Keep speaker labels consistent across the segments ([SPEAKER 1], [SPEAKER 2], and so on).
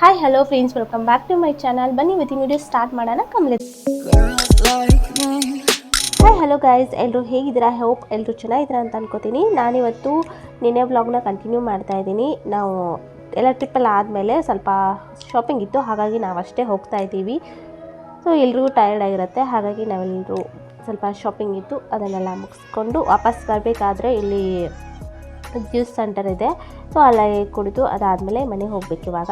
[SPEAKER 1] Hi hello friends welcome back to my channel ಬನ್ನಿ, ಇವತ್ತಿನ video start ಮಾಡೋಣ. ಕಮಲೆ. Hi hello guys ಎಲ್ಲರೂ ಹೇಗಿದ್ದೀರಾ? ಹೋಪ್ ಎಲ್ಲರೂ ಚೆನ್ನಾಗಿದ್ದೀರಾ ಅಂತ ಅನ್ಕೋತೀನಿ. ನಾನಿವತ್ತು ನಿನ್ನೆ ವ್ಲಾಗ್ನ ಕಂಟಿನ್ಯೂ ಮಾಡ್ತಾ ಇದ್ದೀನಿ. ನಾವು ಎಲ್ಲ ಟ್ರಿಪ್ಪೆಲ್ಲ ಆದಮೇಲೆ ಸ್ವಲ್ಪ ಶಾಪಿಂಗ್ ಇತ್ತು. ಹಾಗಾಗಿ ನಾವಷ್ಟೇ ಹೋಗ್ತಾ ಇದ್ದೀವಿ. ಸೊ ಎಲ್ರಿಗೂ ಟಯರ್ಡ್ ಆಗಿರುತ್ತೆ. ಹಾಗಾಗಿ ನಾವೆಲ್ಲರೂ ಸ್ವಲ್ಪ ಶಾಪಿಂಗ್ ಇತ್ತು. ಅದನ್ನೆಲ್ಲ ಮುಗಿಸ್ಕೊಂಡು ವಾಪಸ್ ಬರಬೇಕಾದ್ರೆ ಇಲ್ಲಿ ಜ್ಯೂಸ್ ಸೆಂಟರ್ ಇದೆ. ಸೊ ಅಲ್ಲೇ ಕುಡಿದು ಅದಾದಮೇಲೆ ಮನೆಗೆ ಹೋಗ್ಬೇಕು ಇವಾಗ.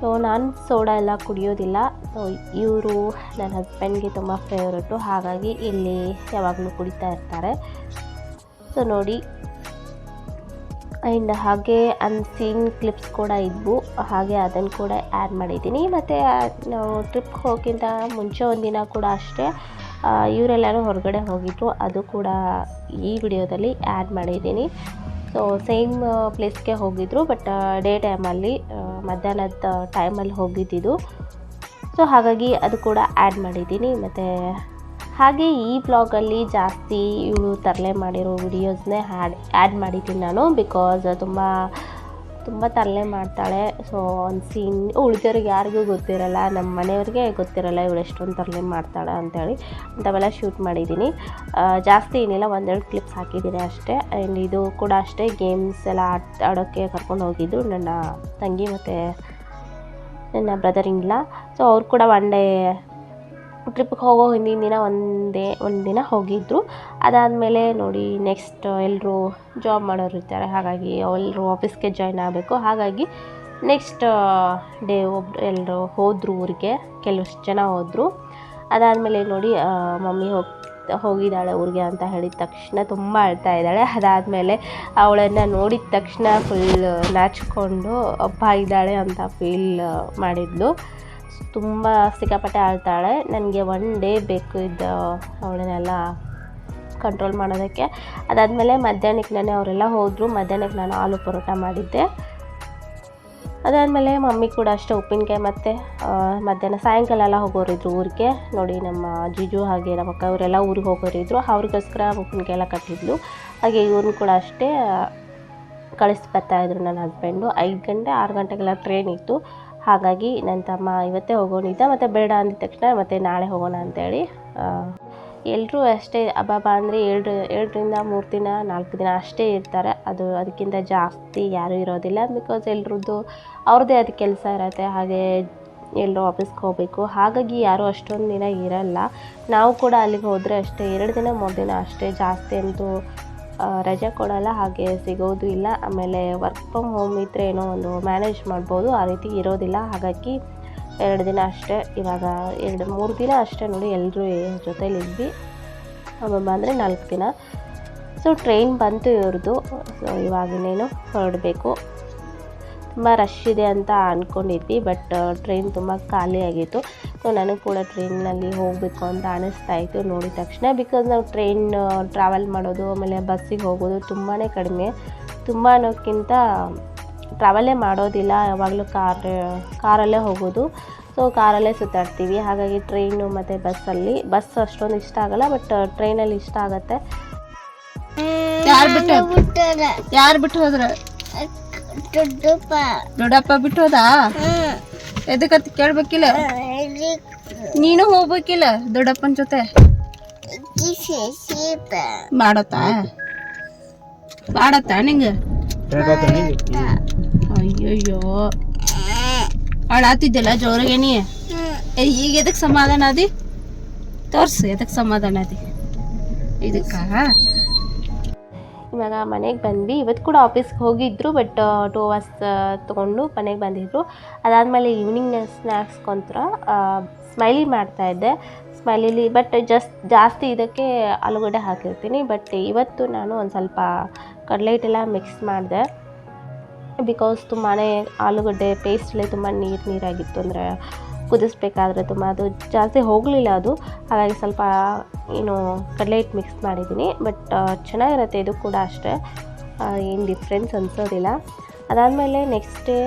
[SPEAKER 1] ಸೊ ನಾನು ಸೋಡಾ ಎಲ್ಲ ಕುಡಿಯೋದಿಲ್ಲ. ಸೊ ಇವರು ನನ್ನ ಹಸ್ಬೆಂಡ್ಗೆ ತುಂಬ ಫೇವ್ರೇಟು ಹಾಗಾಗಿ ಇಲ್ಲಿ ಯಾವಾಗಲೂ ಕುಡಿತಾ ಇರ್ತಾರೆ. ಸೊ ನೋಡಿ. ಆ್ಯಂಡ್ ಹಾಗೆ ಅನ್ಸೀನ್ ಕ್ಲಿಪ್ಸ್ ಕೂಡ ಇದ್ವು. ಹಾಗೆ ಅದನ್ನು ಕೂಡ ಆ್ಯಡ್ ಮಾಡಿದ್ದೀನಿ. ಮತ್ತು ನಾವು ಟ್ರಿಪ್ಗೆ ಹೋಗೋಕ್ಕಿಂತ ಮುಂಚೆ ಒಂದಿನ ಕೂಡ ಅಷ್ಟೇ ಇವರೆಲ್ಲರೂ ಹೊರಗಡೆ ಹೋಗಿದ್ರು. ಅದು ಕೂಡ ಈ ವಿಡಿಯೋದಲ್ಲಿ ಆ್ಯಡ್ ಮಾಡಿದ್ದೀನಿ. ಸೊ ಸೇಮ್ ಪ್ಲೇಸ್ಗೆ ಹೋಗಿದ್ರು ಬಟ್ ಡೇ ಟೈಮಲ್ಲಿ ಮಧ್ಯಾಹ್ನದ ಟೈಮಲ್ಲಿ ಹೋಗಿದ್ದಿದ್ದು ಸೊ ಹಾಗಾಗಿ ಅದು ಕೂಡ ಆ್ಯಡ್ ಮಾಡಿದ್ದೀನಿ. ಮತ್ತು, ಹಾಗೆ ಈ ಬ್ಲಾಗಲ್ಲಿ ಜಾಸ್ತಿ ಇವಳು ತರಲೆ ಮಾಡಿರೋ ವಿಡಿಯೋಸ್ನೇ ಹ್ಯಾಡ್ ಆ್ಯಡ್ ಮಾಡಿದ್ದೀನಿ ನಾನು ಬಿಕಾಸ್ ತುಂಬ ತುಂಬ ತರಲೆ ಮಾಡ್ತಾಳೆ. ಸೊ ಒಂದು ಸೀನ್ ಉಳಿದವ್ರಿಗೆ ಯಾರಿಗೂ ಗೊತ್ತಿರಲ್ಲ ನಮ್ಮ ಮನೆಯವ್ರಿಗೆ ಗೊತ್ತಿರಲ್ಲ ಇವಳು ಎಷ್ಟೊಂದು ತರಲೆ ಮಾಡ್ತಾಳೆ ಅಂತೇಳಿ. ಅಂಥವೆಲ್ಲ ಶೂಟ್ ಮಾಡಿದ್ದೀನಿ ಜಾಸ್ತಿ ಏನಿಲ್ಲ, ಒಂದೆರಡು ಕ್ಲಿಪ್ಸ್ ಹಾಕಿದ್ದೀನಿ ಅಷ್ಟೇ. ಆ್ಯಂಡ್ ಇದು ಕೂಡ ಅಷ್ಟೇ ಗೇಮ್ಸ್ ಎಲ್ಲ ಆಟ ಆಡೋಕ್ಕೆ ಕರ್ಕೊಂಡು ಹೋಗಿದ್ದು ನನ್ನ ತಂಗಿ ಮತ್ತು ನನ್ನ ಬ್ರದರ್ ಸೊ ಅವ್ರು ಕೂಡ ಒನ್ ಡೇ ಟ್ರಿಪ್ಗೆ ಹೋಗೋ ಹಿಂದಿನ ದಿನ ಒಂದೇ, ಒಂದು ದಿನ ಹೋಗಿದ್ದರು ಅದಾದಮೇಲೆ ನೋಡಿ ನೆಕ್ಸ್ಟ್ ಎಲ್ಲರೂ ಜಾಬ್ ಮಾಡೋರು ಇರ್ತಾರೆ. ಹಾಗಾಗಿ ಎಲ್ಲರೂ ಆಫೀಸ್ಗೆ ಜಾಯ್ನ್ ಆಗಬೇಕು. ಹಾಗಾಗಿ ನೆಕ್ಸ್ಟ್ ಡೇ ಒಬ್ರು ಎಲ್ಲರೂ ಹೋದರು ಊರಿಗೆ. ಕೆಲವಷ್ಟು ಜನ ಹೋದರು. ಅದಾದಮೇಲೆ ನೋಡಿ ಮಮ್ಮಿ ಹೋಗಿ, ಹೋಗಿದ್ದಾಳೆ ಊರಿಗೆ ಅಂತ ಹೇಳಿದ ತಕ್ಷಣ ತುಂಬ ಅಳ್ತಾ ಇದ್ದಾಳೆ. ಅದಾದಮೇಲೆ ಅವಳನ್ನು ನೋಡಿದ ತಕ್ಷಣ ಫುಲ್ ನಾಚಿಕೊಂಡು ಅಪ್ಪ ಇದ್ದಾಳೆ ಅಂತ ಫೀಲ್ ಮಾಡಿದ್ಲು. ತುಂಬ ಸಿಕ್ಕಾಪಟ್ಟೆ ಆಳ್ತಾಳೆ. ನನಗೆ ಒನ್ ಡೇ ಬೇಕು ಇದ್ದ ಅವಳನ್ನೆಲ್ಲ ಕಂಟ್ರೋಲ್ ಮಾಡೋದಕ್ಕೆ. ಅದಾದಮೇಲೆ ಮಧ್ಯಾಹ್ನಕ್ಕೆ ನಾನು ಅವರೆಲ್ಲ ಹೋದರು. ಮಧ್ಯಾಹ್ನಕ್ಕೆ ನಾನು ಆಲೂ ಪರೋಟ ಮಾಡಿದ್ದೆ. ಅದಾದಮೇಲೆ ಮಮ್ಮಿ ಕೂಡ ಅಷ್ಟೇ ಉಪ್ಪಿನಕಾಯಿ ಮತ್ತು ಮಧ್ಯಾಹ್ನ ಸಾಯಂಕಾಲ ಎಲ್ಲ ಹೋಗೋರಿದ್ರು ಊರಿಗೆ. ನೋಡಿ ನಮ್ಮ ಜಿಜು ಹಾಗೆ ನಮ್ಮ ಅಕ್ಕ ಅವರೆಲ್ಲ ಊರಿಗೆ ಹೋಗೋರಿದ್ರು. ಅವ್ರಿಗೋಸ್ಕರ ಉಪ್ಪಿನಕಾಯಿ ಎಲ್ಲ ಕಟ್ಟಿದ್ಲು. ಹಾಗೆ ಇವ್ರನ್ನ ಕೂಡ ಅಷ್ಟೇ ಕಳಿಸಿ ಇದ್ರು ನನ್ನ ಹಸ್ಬೆಂಡು ಐದು ಗಂಟೆ, ಆರು ಗಂಟೆಗೆಲ್ಲ ಟ್ರೈನ್ ಇತ್ತು. ಹಾಗಾಗಿ ನನ್ನ ತಮ್ಮ ಇವತ್ತೇ ಹೋಗೋಣಿದ್ದ ಮತ್ತು ಬೇಡ ಅಂದಿದ ತಕ್ಷಣ ಮತ್ತು ನಾಳೆ ಹೋಗೋಣ ಅಂತೇಳಿ ಎಲ್ಲರೂ ಅಷ್ಟೇ, ಅಬ್ಬಬ್ಬ ಅಂದರೆ ಎರಡು, ಎರಡರಿಂದ ಮೂರು ದಿನ, ನಾಲ್ಕು ದಿನ ಅಷ್ಟೇ ಇರ್ತಾರೆ. ಅದು ಅದಕ್ಕಿಂತ ಜಾಸ್ತಿ ಯಾರೂ ಇರೋದಿಲ್ಲ ಬಿಕಾಸ್ ಎಲ್ರದ್ದು ಅವ್ರದ್ದೇ ಅದು ಕೆಲಸ ಇರುತ್ತೆ. ಹಾಗೆ ಎಲ್ಲರೂ ಆಫೀಸ್ಗೆ ಹೋಗಬೇಕು. ಹಾಗಾಗಿ ಯಾರೂ ಅಷ್ಟೊಂದು ದಿನ ಇರಲ್ಲ. ನಾವು ಕೂಡ ಅಲ್ಲಿಗೆ ಹೋದರೆ ಅಷ್ಟೇ, ಎರಡು ದಿನ, ಮೂರು ದಿನ ಅಷ್ಟೇ ಜಾಸ್ತಿ ಅಂತೂ ರಜೆ ಕೊಡೋಲ್ಲ, ಹಾಗೆ ಸಿಗೋದು ಇಲ್ಲ. ಆಮೇಲೆ ವರ್ಕ್ ಫ್ರಮ್ ಹೋಮ್ ಇದ್ದರೆ ಏನೋ ಒಂದು ಮ್ಯಾನೇಜ್ ಮಾಡ್ಬೋದು. ಆ ರೀತಿ ಇರೋದಿಲ್ಲ. ಹಾಗಾಗಿ ಎರಡು ದಿನ ಅಷ್ಟೇ, ಇವಾಗ ಎರಡು, ಮೂರು ದಿನ ಅಷ್ಟೇ ನೋಡಿ ಎಲ್ಲರೂ ಜೊತೇಲಿ ಇದ್ವಿ. ಆಮೇಲೆ ಅಂದರೆ ನಾಲ್ಕು ದಿನ. ಸೊ ಟ್ರೈನ್ ಬಂತು ಇವ್ರದ್ದು. ಸೊ ಇವಾಗಿನೇನು ಹೊರಡಬೇಕು. ತುಂಬ ರಶ್ ಇದೆ ಅಂತ ಅಂದ್ಕೊಂಡಿದ್ವಿ ಬಟ್ ಟ್ರೈನ್ ತುಂಬ ಖಾಲಿ ಆಗಿತ್ತು ಸೊ ನನಗೆ ಕೂಡ ಟ್ರೈನಲ್ಲಿ ಹೋಗಬೇಕು ಅಂತ ಅನಿಸ್ತಾ ಇತ್ತು ನೋಡಿದ ತಕ್ಷಣ. ಬಿಕಾಸ್ ನಾವು ಟ್ರೈನ್ ಟ್ರಾವೆಲ್ ಮಾಡೋದು ಆಮೇಲೆ ಬಸ್ಸಿಗೆ ಹೋಗೋದು ತುಂಬಾ ಕಡಿಮೆ. ತುಂಬ ಅನ್ನೋಕ್ಕಿಂತ ಟ್ರಾವೆಲೇ ಮಾಡೋದಿಲ್ಲ. ಯಾವಾಗಲೂ ಕಾರ್ ಕಾರಲ್ಲೇ ಹೋಗೋದು. ಸೊ ಕಾರಲ್ಲೇ ಸುತ್ತಾಡ್ತೀವಿ. ಹಾಗಾಗಿ ಟ್ರೈನು ಮತ್ತು ಬಸ್ಸಲ್ಲಿ ಬಸ್ ಅಷ್ಟೊಂದು ಇಷ್ಟ ಆಗಲ್ಲ ಬಟ್ ಟ್ರೈನಲ್ಲಿ ಇಷ್ಟ ಆಗುತ್ತೆ.
[SPEAKER 2] ಯಾರು ಬಿಟ್ಟು ಯಾರು ಬಿಟ್ಟು ಹೋದ್ರ? ದೊಡ್ಡಪ್ಪ. ಬಿಟ್ಟು ಹೋದ? ಎದಕ್ಕೆ ಕೇಳ್ಬೇಕಿಲ್ಲ. ನೀನು ಹೋಗ್ಬೇಕಿಲ್ಲ ದೊಡ್ಡಪ್ಪನ ಜೊತೆ? ಮಾಡತ್ತಾ? ಮಾಡತ್ತ ನಿಂಗ? ಅಯ್ಯಯ್ಯೋ. ಅಳಾತಿದ್ದಿಲ್ಲ ಜೋರಾಗೆ ನೀ? ಈಗ ಎದಕ್ ಸಮಾಧಾನ ಅದಿ ತೋರ್ಸು ಎದಕ್ ಸಮಾಧಾನ ಅದಿ ಇದಕ್ಕ?
[SPEAKER 1] ಇವಾಗ ಮನೆಗೆ ಬಂದ್ವಿ. ಇವತ್ತು ಕೂಡ ಆಫೀಸ್ಗೆ ಹೋಗಿದ್ರು ಬಟ್ ಟು ಅವರ್ಸ್ ತೊಗೊಂಡು ಮನೆಗೆ ಬಂದಿದ್ರು. ಅದಾದಮೇಲೆ ಈವ್ನಿಂಗ್ ಸ್ನ್ಯಾಕ್ಸ್ಗೊಂತರ ಸ್ಮೈಲಿ ಮಾಡ್ತಾಯಿದ್ದೆ ಸ್ಮೈಲಿಲಿ ಬಟ್ ಜಸ್ಟ್ ಜಾಸ್ತಿ ಇದಕ್ಕೆ ಆಲೂಗಡ್ಡೆ ಹಾಕಿರ್ತೀನಿ. ಬಟ್ ಇವತ್ತು ನಾನು ಒಂದು ಸ್ವಲ್ಪ ಕಡಲೆ ಹಿಟ್ಟೆಲ್ಲ ಮಿಕ್ಸ್ ಮಾಡಿದೆ. ಬಿಕಾಸ್ ತುಂಬಾ ಆಲೂಗಡ್ಡೆ ಪೇಸ್ಟಲ್ಲಿ ತುಂಬ ನೀರು ನೀರಾಗಿತ್ತು ಅಂದರೆ ಕುದಿಸ್ಬೇಕಾದ್ರೆ ತುಂಬ. ಅದು ಜಾಸ್ತಿ ಹೋಗಲಿಲ್ಲ ಅದು. ಹಾಗಾಗಿ ಸ್ವಲ್ಪ ಏನು ಕಡಲೆ ಹಿಟ್ಟು ಮಿಕ್ಸ್ ಮಾಡಿದ್ದೀನಿ. ಬಟ್ ಚೆನ್ನಾಗಿರುತ್ತೆ ಇದು ಕೂಡ ಅಷ್ಟೇ. ಏನು ಡಿಫ್ರೆನ್ಸ್ ಅನಿಸೋದಿಲ್ಲ. ಅದಾದಮೇಲೆ ನೆಕ್ಸ್ಟ್ ಡೇ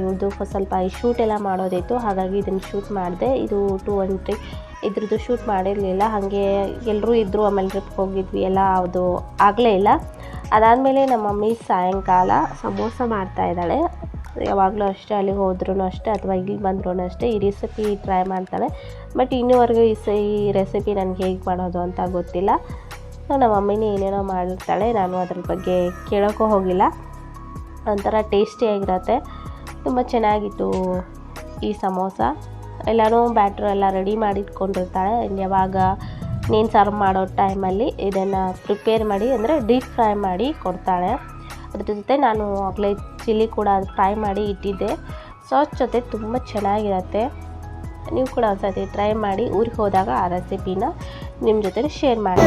[SPEAKER 1] ಇವ್ರದ್ದು ಸ್ವಲ್ಪ ಶೂಟ್ ಎಲ್ಲ ಮಾಡೋದಿತ್ತು. ಹಾಗಾಗಿ ಇದನ್ನು ಶೂಟ್ ಮಾಡಿದೆ. ಇದು ಟೂ ಒನ್ ತ್ರೀ ಇದ್ರದ್ದು ಶೂಟ್ ಮಾಡಿರಲಿಲ್ಲ. ಹಾಗೆ ಎಲ್ಲರೂ ಇದ್ದರು ಆಮೇಲೆ ಟ್ರಿಪ್ಗೆ ಹೋಗಿದ್ವಿ. ಎಲ್ಲ ಅದು ಆಗಲೇ ಇಲ್ಲ. ಅದಾದಮೇಲೆ ನಮ್ಮ ಮಮ್ಮಿ ಸಾಯಂಕಾಲ ಸಮೋಸ ಮಾಡ್ತಾ ಇದ್ದಾಳೆ. ಯಾವಾಗಲೂ ಅಷ್ಟೇ ಅಲ್ಲಿಗೆ ಹೋದ್ರೂ ಅಷ್ಟೇ ಅಥವಾ ಇಲ್ಲಿ ಬಂದ್ರೂ ಅಷ್ಟೇ ಈ ರೆಸಿಪಿ ಟ್ರೈ ಮಾಡ್ತಾಳೆ ಬಟ್ ಇನ್ನೂವರೆಗೂ ಈ ಸ, ಈ ರೆಸಿಪಿ ನನಗೆ ಹೇಗೆ ಮಾಡೋದು ಅಂತ ಗೊತ್ತಿಲ್ಲ. ನಮ್ಮ ಮಮ್ಮಿನೇ ಏನೇನೋ ಮಾಡಿರ್ತಾಳೆ ನಾನು ಅದ್ರ ಬಗ್ಗೆ ಕೇಳೋಕ್ಕೂ ಹೋಗಿಲ್ಲ. ಒಂಥರ ಟೇಸ್ಟಿಯಾಗಿರತ್ತೆ ತುಂಬ ಚೆನ್ನಾಗಿತ್ತು ಈ ಸಮೋಸ. ಎಲ್ಲನೂ ಬ್ಯಾಟ್ರ್ ಎಲ್ಲ ರೆಡಿ ಮಾಡಿ ಇಟ್ಕೊಂಡಿರ್ತಾಳೆ And ಯಾವಾಗ ನೀನು ಸರ್ವ್ ಮಾಡೋ ಟೈಮಲ್ಲಿ ಇದನ್ನು ಪ್ರಿಪೇರ್ ಮಾಡಿ ಅಂದರೆ ಡೀಪ್ ಫ್ರೈ ಮಾಡಿ ಕೊಡ್ತಾಳೆ. ಅದ್ರ ಜೊತೆ ನಾನು ಆಗಲೇ ಚಿಲ್ಲಿ ಕೂಡ ಫ್ರೈ ಮಾಡಿ ಇಟ್ಟಿದ್ದೆ ಸಾಸ್ ಜೊತೆ ತುಂಬ ಚೆನ್ನಾಗಿರತ್ತೆ ನೀವು ಕೂಡ ಒಂದ್ಸತಿ ಟ್ರೈ ಮಾಡಿ ಊರಿಗೆ ಹೋದಾಗ ಆ ರೆಸಿಪಿನ ನಿಮ್ಮ ಜೊತೆ ಶೇರ್ ಮಾಡಿ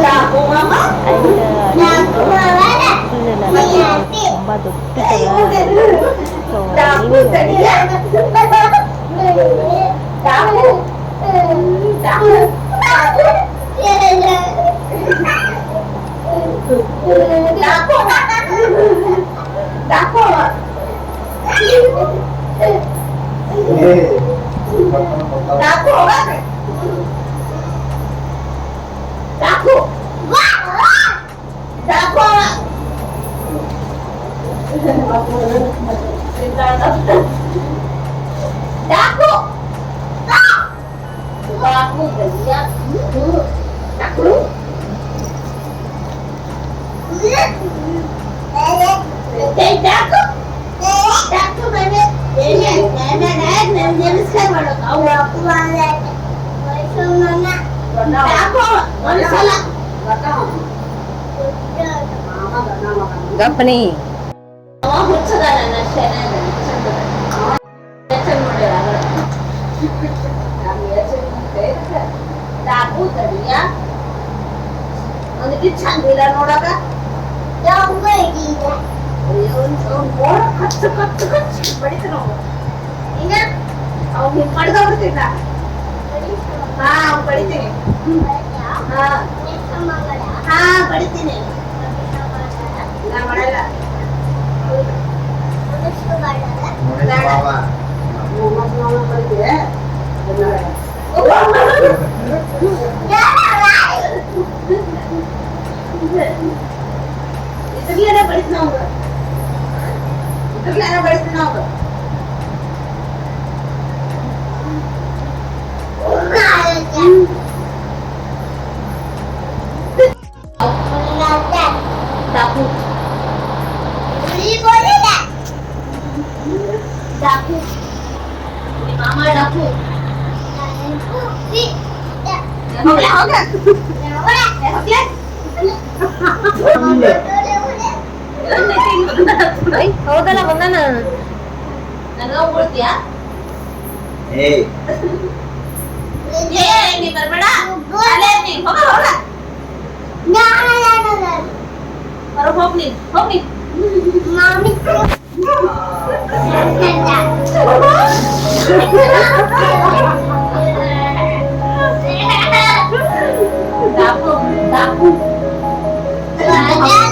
[SPEAKER 1] ಆ್ಯಂಡ್ ಫುಲ್ ನನಗೆ ತುಂಬ ದೊಡ್ಡ ಸೊ ನೀವು ನೋಡಿ
[SPEAKER 2] ಚಂದ
[SPEAKER 3] ಇಲ್ಲ ನೋಡಕ ಕಚ್ಚು ಕಚ್ಚು ಕಚ್ಚು ಬಡಿತಾನ ಅವ್ನು ಹಿಂಗ್ ಬಿಡ್ತಿದ್ದ ಹಾ ಅವ್ನು ಬಡಿತೀನಿ ಹಾ ಬಡಿತೀನಿ ನಾ ಮಾಡಲ್ಲ ಇದ್ರಲ್ಲೇನೆ ಬಡಿತೀನಿ ಅವ್ನು ಇದ್ರಲ್ಲೇನೆ ಬಡಿತೀನಿ ಅವ್ನು
[SPEAKER 2] ಹೌದಲ್ಲ ಬಂದಾನ
[SPEAKER 3] ನನಗ ಹೋಗ್ಬಿಡ್ತೀಯಾ
[SPEAKER 4] ಏಯ್
[SPEAKER 3] ಏ ನೀ ಬರ್ಬೇಡ ಅಲ್ಲೇ ನೀ ಹೋಗ ಹೋಗ ಹೊರಗೆ ಹೋಗ್ ನೀನ್ ಹೋಗ್ ನೀನ್
[SPEAKER 1] Dapo, dapo. Dapo.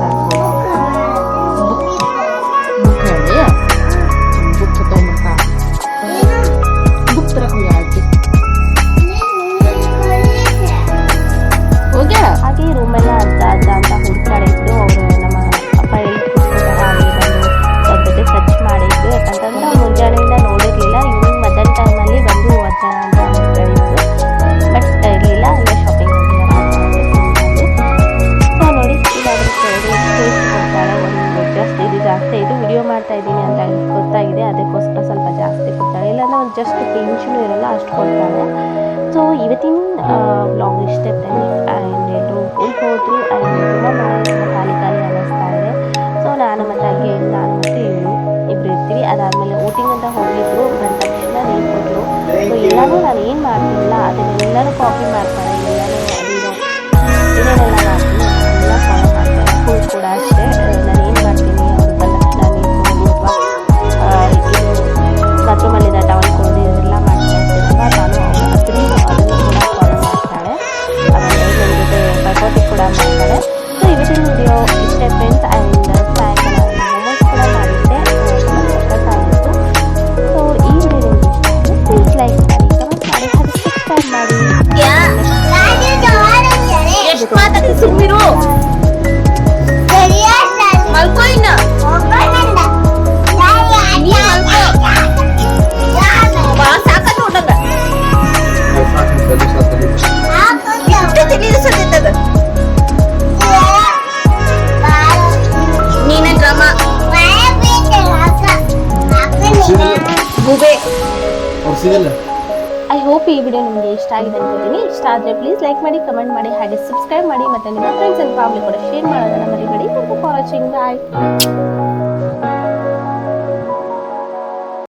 [SPEAKER 1] ಮಾಡ್ತಾ ಗೊತ್ತಾಗಿದೆ, ಅದಕ್ಕೋಸ್ಕರ ಸ್ವಲ್ಪ ಜಾಸ್ತಿ ಕೊಡ್ತಾಳೆ ಇಲ್ಲಾಂದ್ರೆ ಒಂದು ಜಸ್ಟ್ ಟೆನ್ಷನ್ ಇರಲ್ಲ, ಅಷ್ಟು ಕೊಡ್ತಾಳೆ ಸೊ ಇವತ್ತಿನ ಬ್ಲಾಗ್ ಇಷ್ಟೇ ಫ್ರೆಂಡ್ಸ್ ಆ್ಯಂಡ್ ಎಲ್ಲರೂ ಹೋದ್ರು ಆ್ಯಂಡ್ ತುಂಬ ಖಾಲಿ ಖಾಲಿ ಅನ್ನಿಸ್ತಾ ಇದೆ. ಸೊ ನಾನು ಮತ್ತು ಹಾಗೆ ನಾನು ಮತ್ತು ಇವಳು ಇಬ್ಬರು ಇರ್ತೀವಿ. ಅದಾದಮೇಲೆ ಊಟಿಂಗ್ ಅಂತ ಹೋಗಿದ್ರು ಬಂದ ತಕ್ಷಣ ನೀರು ಕೊಟ್ಟರು ಸೊ ಎಲ್ಲನೂ ನಾನು ಏನು ಮಾಡ್ತಿಲ್ಲ ಅದನ್ನೆಲ್ಲರೂ ಕಾಪಿ ಮಾಡ್ತಾರೆ. ಐ ಹೋಪ್ ಈ ವಿಡಿಯೋ ನಿಮಗೆ ಇಷ್ಟ ಆಗಿದೆ ಅನ್ಕೋತೀನಿ ಇಷ್ಟ ಆದರೆ ಪ್ಲೀಸ್ ಲೈಕ್ ಮಾಡಿ ಕಮೆಂಟ್ ಮಾಡಿ, ಹಾಗೆ ಸಬ್ಸ್ಕ್ರೈಬ್ ಮಾಡಿ, ಮತ್ತು ನಿಮ್ಮ ಫ್ರೆಂಡ್ಸ್ ಆ್ಯಂಡ್ ಫ್ಯಾಮಿಲಿ ಕೂಡ ಶೇರ್ ಮಾಡೋದನ್ನ ಮರಿಬೇಡಿ. Thank you for watching bye